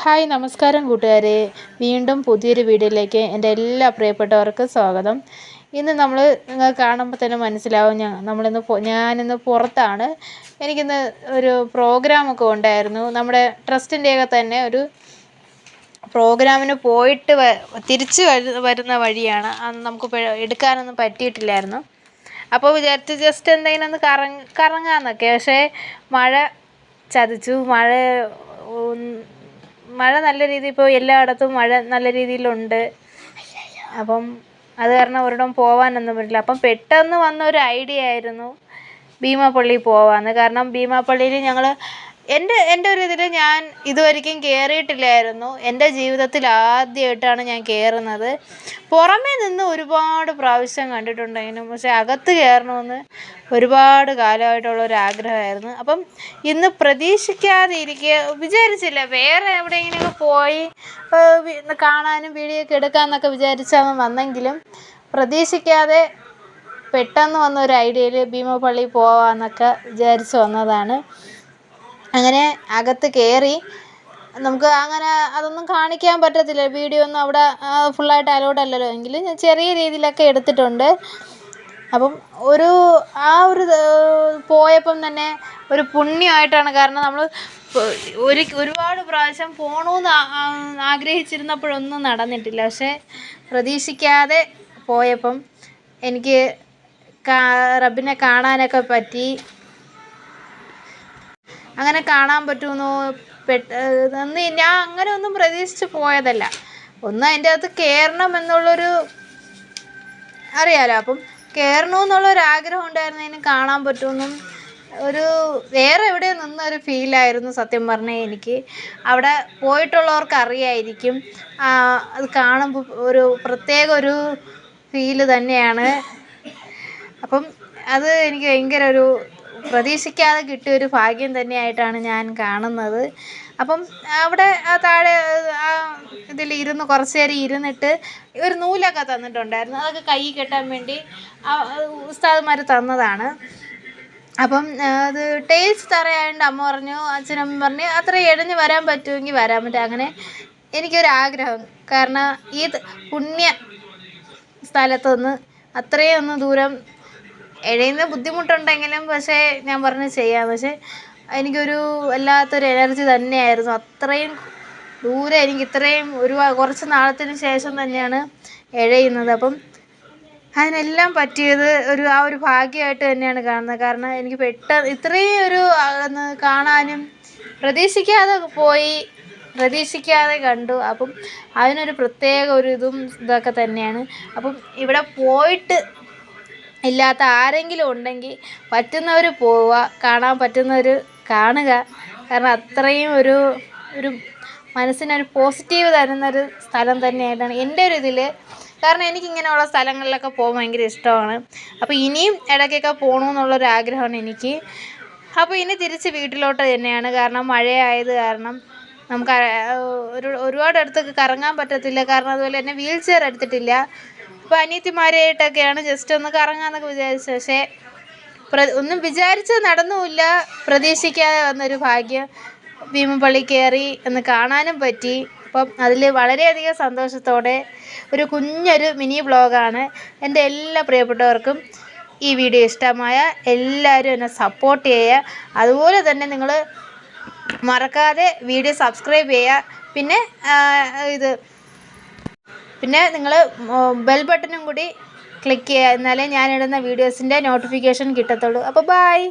Hi നമസ്കാരം കൂട്ടുകാരെ. വീണ്ടും പുതിയൊരു വീഡിയോയിലേക്ക് എന്റെ എല്ലാ പ്രിയപ്പെട്ടവർക്കും സ്വാഗതം. ഇന്ന് നമ്മൾ നിങ്ങൾ കാണുമ്പോൾ തന്നെ മനസ്സിലാവും ഞാൻ നമ്മളിന്ന് ഞാനിന്ന് പുറത്താണ്. എനിക്കിന്ന് ഒരു പ്രോഗ്രാമൊക്കെ ഉണ്ടായിരുന്നു. നമ്മുടെ ട്രസ്റ്റിന്റെയൊക്കെ തന്നെ ഒരു പ്രോഗ്രാമിന് പോയിട്ട് തിരിച്ച് വരുന്ന വഴിയാണ്. അന്ന് നമുക്ക് എടുക്കാനൊന്നും പറ്റിയിട്ടില്ലായിരുന്നു. അപ്പോൾ വിചാരിച്ച് ജസ്റ്റ് എന്തെങ്കിലും ഒന്ന് കറങ്ങ കറങ്ങാമെന്നൊക്കെ. പക്ഷേ മഴ ചതിച്ചു. മഴ മഴ നല്ല രീതിയിൽ ഇപ്പോൾ എല്ലായിടത്തും മഴ നല്ല രീതിയിലുണ്ട്. അപ്പം അത് കാരണം ഒരിടം പോകാനൊന്നും പറ്റില്ല. അപ്പം പെട്ടെന്ന് വന്ന ഒരു ഐഡിയ ആയിരുന്നു ഭീമാപ്പള്ളി പോവാമെന്ന് കാരണം ഭീമാപ്പള്ളിയിൽ ഞങ്ങൾ എന്റെ എന്റെ ഒരു ഇതിൽ ഞാൻ ഇതുവരെയ്ക്കും കയറിയിട്ടില്ലായിരുന്നു എന്റെ ജീവിതത്തിൽ ആദ്യമായിട്ടാണ് ഞാൻ കയറുന്നത് പുറമേ നിന്ന് ഒരുപാട് പ്രാവശ്യം കണ്ടിട്ടുണ്ടെങ്കിലും പക്ഷേ അകത്ത് കയറണമെന്ന് ഒരുപാട് കാലമായിട്ടുള്ള ഒരു ആഗ്രഹമായിരുന്നു. അപ്പം ഇന്ന് പ്രതീക്ഷിക്കാതെ ഇരിക്കുക വിചാരിച്ചില്ല. വേറെ എവിടെയെങ്കിലും പോയി കാണാനും വീഡിയോ ഒക്കെ എടുക്കാമെന്നൊക്കെ വിചാരിച്ചാണ് വന്നെങ്കിലും പ്രതീക്ഷിക്കാതെ പെട്ടെന്ന് വന്ന ഒരു ഐഡിയയിൽ ഭീമപ്പള്ളി പോവാമെന്നൊക്കെ വിചാരിച്ച് വന്നതാണ്. അങ്ങനെ അകത്ത് കയറി നമുക്ക് അങ്ങനെ അതൊന്നും കാണിക്കാൻ പറ്റത്തില്ല. വീഡിയോ ഒന്നും അവിടെ ഫുള്ളായിട്ട് അലോഡ് അല്ലല്ലോ. എങ്കിലും ഞാൻ ചെറിയ രീതിയിലൊക്കെ എടുത്തിട്ടുണ്ട്. അപ്പം ഒരു ആ ഒരു പോയപ്പം തന്നെ ഒരു പുണ്യമായിട്ടാണ്. കാരണം നമ്മൾ ഒരു ഒരുപാട് പ്രാവശ്യം പോകണമെന്ന് ആഗ്രഹിച്ചിരുന്നപ്പോഴൊന്നും നടന്നിട്ടില്ല. പക്ഷേ പ്രതീക്ഷിക്കാതെ പോയപ്പം എനിക്ക് റബ്ബിനെ കാണാനൊക്കെ പറ്റി. അങ്ങനെ കാണാൻ പറ്റുമെന്നോ പെട്ടെന്ന് ഞാൻ അങ്ങനെ ഒന്നും പ്രതീക്ഷിച്ച് പോയതല്ല. ഒന്ന് അതിന്റെ അകത്ത് കയറണം എന്നുള്ളൊരു അറിയാലോ. അപ്പം കയറണമെന്നുള്ളൊരു ആഗ്രഹം ഉണ്ടായിരുന്നതിന് കാണാൻ പറ്റുമെന്നും ഒരു വേറെ എവിടെയോ നിന്നൊരു ഫീലായിരുന്നു സത്യം പറഞ്ഞാൽ എനിക്ക്. അവിടെ പോയിട്ടുള്ളവർക്ക് അറിയായിരിക്കും അത് കാണുമ്പോൾ ഒരു പ്രത്യേക ഒരു ഫീൽ തന്നെയാണ്. അപ്പം അത് എനിക്ക് ഭയങ്കര ഒരു പ്രതീക്ഷിക്കാതെ കിട്ടിയ ഒരു ഭാഗ്യം തന്നെയായിട്ടാണ് ഞാൻ കാണുന്നത്. അപ്പം അവിടെ ആ താഴെ ആ ഇതിൽ ഇരുന്ന് കുറച്ച് നേരം ഇരുന്നിട്ട് ഒരു നൂലൊക്കെ തന്നിട്ടുണ്ടായിരുന്നു. അതൊക്കെ കൈ കെട്ടാൻ വേണ്ടി ഉസ്താദ്മാർ തന്നതാണ്. അപ്പം അത് ടേസ്റ്റ് തറയായതുകൊണ്ട് അമ്മ പറഞ്ഞു അച്ഛനമ്മ പറഞ്ഞു അത്ര എഴഞ്ഞ് വരാൻ പറ്റുമെങ്കിൽ വരാൻ പറ്റും. അങ്ങനെ എനിക്കൊരാഗ്രഹം. കാരണം ഈ പുണ്യ സ്ഥലത്തുനിന്ന് അത്രയും ഒന്ന് ദൂരം ഇഴയുന്ന ബുദ്ധിമുട്ടുണ്ടെങ്കിലും പക്ഷേ ഞാൻ പറഞ്ഞു ചെയ്യാം. പക്ഷേ എനിക്കൊരു വല്ലാത്തൊരു എനർജി തന്നെയായിരുന്നു. അത്രയും ദൂരെ എനിക്ക് ഇത്രയും ഒരു കുറച്ച് നാളത്തിന് ശേഷം തന്നെയാണ് ഇഴയുന്നത് അപ്പം അതിനെല്ലാം പറ്റിയത് ഒരു ആ ഒരു ഭാഗ്യമായിട്ട് തന്നെയാണ് കാണുന്നത്. കാരണം എനിക്ക് പെട്ടെന്ന് ഇത്രയും ഒരു കാണാനും പ്രതീക്ഷിക്കാതെ പോയി പ്രതീക്ഷിക്കാതെ കണ്ടു. അപ്പം അതിനൊരു പ്രത്യേക ഒരു ഇതും ഇതൊക്കെ തന്നെയാണ്. അപ്പം ഇവിടെ പോയിട്ട് ഇല്ലാത്ത ആരെങ്കിലും ഉണ്ടെങ്കിൽ പറ്റുന്നവർ പോവുക കാണാൻ പറ്റുന്നവർ കാണുക. കാരണം അത്രയും ഒരു ഒരു മനസ്സിനൊരു പോസിറ്റീവ് തരുന്നൊരു സ്ഥലം തന്നെയായിട്ടാണ് എന്റെ ഒരു ഇതിൽ കാരണം എനിക്കിങ്ങനെയുള്ള സ്ഥലങ്ങളിലൊക്കെ പോകാൻ ഭയങ്കര ഇഷ്ടമാണ്. അപ്പോൾ ഇനിയും ഇടയ്ക്കൊക്കെ പോകണമെന്നുള്ളൊരു ആഗ്രഹമാണ് എനിക്ക്. അപ്പോൾ ഇനി തിരിച്ച് വീട്ടിലോട്ട് തന്നെയാണ്. കാരണം മഴയായത് കാരണം നമുക്ക് ഒരു ഒരുപാട് അടുത്തൊക്കെ കറങ്ങാൻ പറ്റത്തില്ല. കാരണം അതുപോലെ തന്നെ വീൽ ചെയർ എടുത്തിട്ടില്ല. അപ്പോൾ അനിയത്തിമാരായിട്ടൊക്കെയാണ് ജസ്റ്റ് ഒന്ന് കറങ്ങാമെന്നൊക്കെ വിചാരിച്ചത് പക്ഷേ ഒന്നും വിചാരിച്ച് നടന്നുമില്ല. പ്രതീക്ഷിക്കാതെ വന്നൊരു ഭാഗ്യം ഭീമപ്പള്ളി കയറി എന്ന് കാണാനും പറ്റി. അപ്പം അതിൽ വളരെയധികം സന്തോഷത്തോടെ ഒരു കുഞ്ഞൊരു മിനി വ്ളോഗാണ് എന്റെ എല്ലാ പ്രിയപ്പെട്ടവർക്കും ഈ വീഡിയോ ഇഷ്ടമായ എല്ലാവരും എന്നെ സപ്പോർട്ട് ചെയ്യുക അതുപോലെ തന്നെ നിങ്ങൾ മറക്കാതെ വീഡിയോ സബ്സ്ക്രൈബ് ചെയ്യുക പിന്നെ ഇത് പിന്നെ നിങ്ങൾ ബെൽ ബട്ടണും കൂടി ക്ലിക്ക് ചെയ്യുക. എന്നാലേ ഞാനിടുന്ന വീഡിയോസിന്റെ നോട്ടിഫിക്കേഷൻ കിട്ടത്തുള്ളൂ. അപ്പോൾ ബായ്